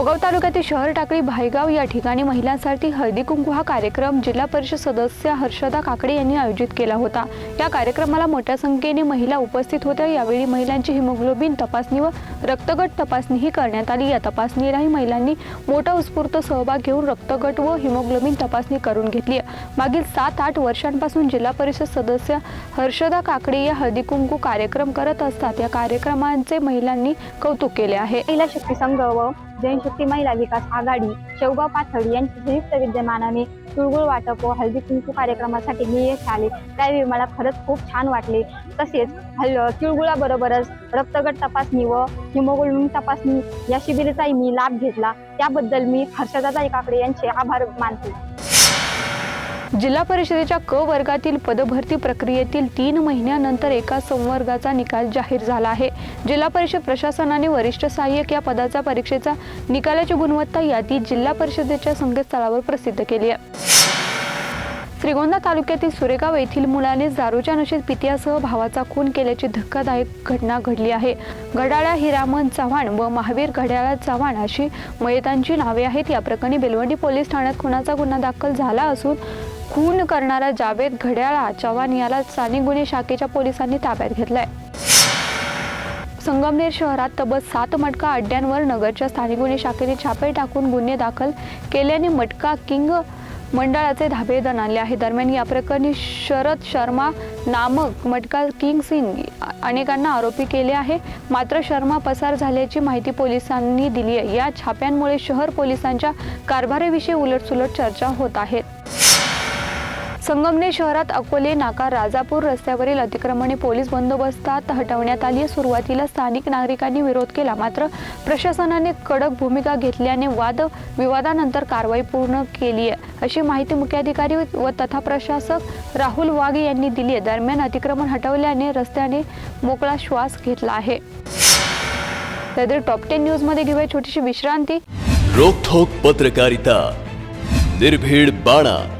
शेवगाव तालुक्यातील शहर टाकळी भाईगाव या ठिकाणी महिलांसाठी हळदी कुंकू हा कार्यक्रम जिल्हा परिषद सदस्य हर्षदा काकडे यांनी आयोजित केला होता. या कार्यक्रमाला मोठ्या संख्येने महिला उपस्थित होत्या. यावेळी महिलांची हिमोग्लोबिन तपासणी व रक्तगट तपासणीही करण्यात आली. या तपासणीलाही महिलांनी मोठा उत्स्फूर्त सहभाग घेऊन रक्तगट व हिमोग्लोबिन तपासणी करून घेतली मागील सात आठ वर्षांपासून जिल्हा परिषद सदस्य हर्षदा काकडे या हळदी कुंकू कार्यक्रम करत असतात. या कार्यक्रमांचे महिलांनी कौतुक केले आहे. महिला शक्ती संघ व जनशक्ती महिला विकास आघाडी शेवगाव पाथर्डी यांच्या संयुक्त विद्यमानाने तुळगुळ वाटप व हळदी कुंकू कार्यक्रमासाठी मी यश आले त्यावेळी मला खरंच खूप छान वाटले. तसेच हल तिळगुळाबरोबरच रक्तगट तपासणी व हिमोग्लोबिन तपासणी या शिबिराचाही मी लाभ घेतला. त्याबद्दल मी हर्षदादा काकडे यांचे आभार मानते. जिल्हा परिषदेच्या क वर्गातील पदभरती प्रक्रियेतील तीन महिन्यानंतर एका संवर्गाचा निकाल जाहीर झाला आहे. जिल्हा परिषद प्रशासनाने वरिष्ठ सहाय्यक या पदाचा परीक्षेचा निकालाची गुणवत्ता यादी जिल्हा परिषदेच्या संकेतस्थळावर प्रसिद्ध केली आहे. श्रीगोंदा तालुक्यातील सुरेगाव येथील मुलाने दारूच्या नशेत पित्यासह भावाचा खून केल्याची धक्कादायक घटना घडली आहे. घड्याळा हिरामन चव्हाण व महावीर घड्याळा चव्हाण अशी मयतांची नावे आहेत. या प्रकरणी बेलवंडी पोलीस ठाण्यात खुनाचा गुन्हा दाखल झाला असून खून करणारा जावेद घड्याळा चव्हाण याला स्थानिक गुन्हे शाखेच्या पोलिसांनी ताब्यात घेतलाय. संगमनेर शहरात तब्बल सात मटका अड्ड्यांवर नगरच्या स्थानिक गुन्हे शाखेने छापे टाकून गुन्हे दाखल केल्याने मटका किंग मंडळाचे धाबे आले आहे. दरम्यान या प्रकरणी शरद शर्मा नामक मटका किंग सिंग अनेकांना आरोपी केले आहे. मात्र शर्मा पसार झाल्याची माहिती पोलिसांनी दिली आहे. या छाप्यांमुळे शहर पोलिसांच्या कारभाराविषयी उलटसुलट चर्चा होत आहेत संगमनेर शहरात अकोले नाका राजापूर रस्त्यावरील अतिक्रमणे पोलीस बंदोबस्तात हटवण्यात आली. सुरुवातीला स्थानिक नागरिकांनी विरोध केला. मात्र प्रशासनाने कडक भूमिका घेतल्याने वाद विवादानंतर कारवाई पूर्ण केली आहे अशी माहिती मुख्याधिकारी व तथा प्रशासक राहुल वाघ यांनी दिली आहे. दरम्यान अतिक्रमण हटवल्याने रस्त्याने मोकळा श्वास घेतला आहे. तर टॉप टेन न्यूजमध्ये घेऊया छोटीशी विश्रांती. रोखोक पत्रकारिता. निर्भीड बाणा.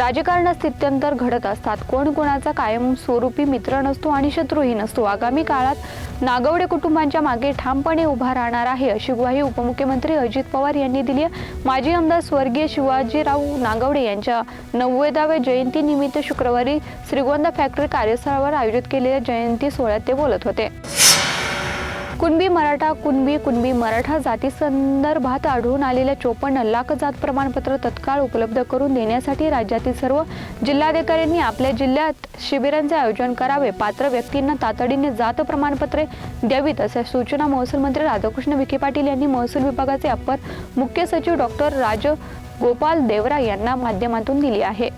राजकारणात स्थित्यंतर घडत असतात. कोण कोणाचा कायम स्वरूपी मित्र नसतो आणि शत्रूही नसतो. आगामी काळात नागवडे कुटुंबांच्या मागे ठामपणे उभा राहणार आहे अशी ग्वाही उपमुख्यमंत्री अजित पवार यांनी दिली आहे. माजी आमदार स्वर्गीय शिवाजीराव नागवडे यांच्या नव्वदाव्या जयंतीनिमित्त शुक्रवारी श्रीगोंदा फॅक्टरी कार्यस्थळावर आयोजित केलेल्या जयंती सोहळ्यात ते बोलत होते. कुणबी मराठा कुणबी कुणबी मराठा जाती संदर्भात आढळून आलेल्या चोपन्न लाख जात प्रमाणपत्र तत्काळ उपलब्ध करून देण्यासाठी राज्यातील सर्व जिल्हाधिकाऱ्यांनी आपल्या जिल्ह्यात शिबिरांचे आयोजन करावे पात्र व्यक्तींना तातडीने जात प्रमाणपत्रे द्यावीत अशा सूचना महसूल मंत्री राधाकृष्ण विखे पाटील यांनी महसूल विभागाचे अपर मुख्य सचिव डॉक्टर राज गोपाल देवरा यांना माध्यमातून दिली आहे.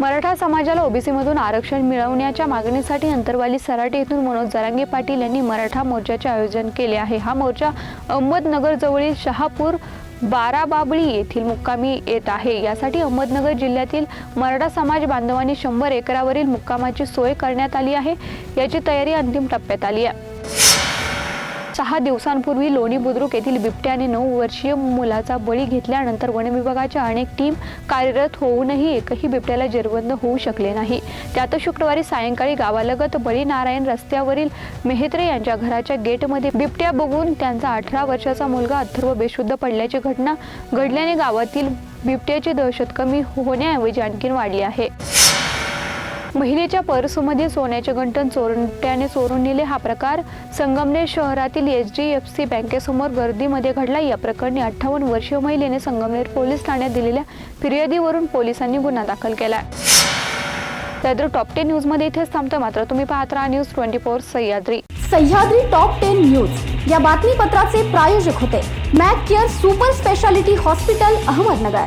मराठा समाजाला ओबीसीमधून आरक्षण मिळवण्याच्या मागणीसाठी अंतरवाली सराटे येथून मनोज जरांगे पाटील यांनी मराठा मोर्चाचे आयोजन केले आहे. हा मोर्चा अहमदनगर जवळील शहापूर बाराबाबळी येथील मुक्कामी येत आहे. यासाठी अहमदनगर जिल्ह्यातील मराठा समाज बांधवांनी शंभर एकरावरील मुक्कामाची सोय करण्यात आली आहे. याची तयारी अंतिम टप्प्यात आली आहे. सहा दिवसांपूर्वी लोणी बुद्रुक येथील बिबट्याने नऊ वर्षीय मुलाचा बळी घेतल्यानंतर वन विभागाच्या अनेक टीम कार्यरत होऊनही एकही बिबट्याला जेरबंद होऊ शकले नाही. त्यात शुक्रवारी सायंकाळी गावालगत बळी नारायण रस्त्यावरील मेहत्रे यांच्या घराच्या गेटमध्ये बिबट्या बघून त्यांचा अठरा वर्षाचा मुलगा अथर्व बेशुद्ध पडल्याची घटना घडल्याने गावातील बिबट्याची दहशत कमी होण्याऐवजी आणखी वाढली आहे. महिलेच्या पर्समध्ये सोन्याचे गंठण चोरट्याने चोरून नेले हा प्रकार. संगमनेर शहरातील एच डी एफ सी बँकेसमोर गर्दीमध्ये घडला. या प्रकरणी अठ्ठावन्न वर्षीय महिलेने संगमनेर पोलीस ठाण्यात दिलेल्या फिर्यादीवरून पोलिसांनी गुन्हा दाखल केला. तर टॉप टेन न्यूजमध्ये इथेच थांबतो मात्र तुम्ही पाहत राहा news twenty four Sahyadri. Sahyadri top ten news. या बातमीपत्राचे प्रायोजक होते. Mac care super speciality hospital Ahmednagar.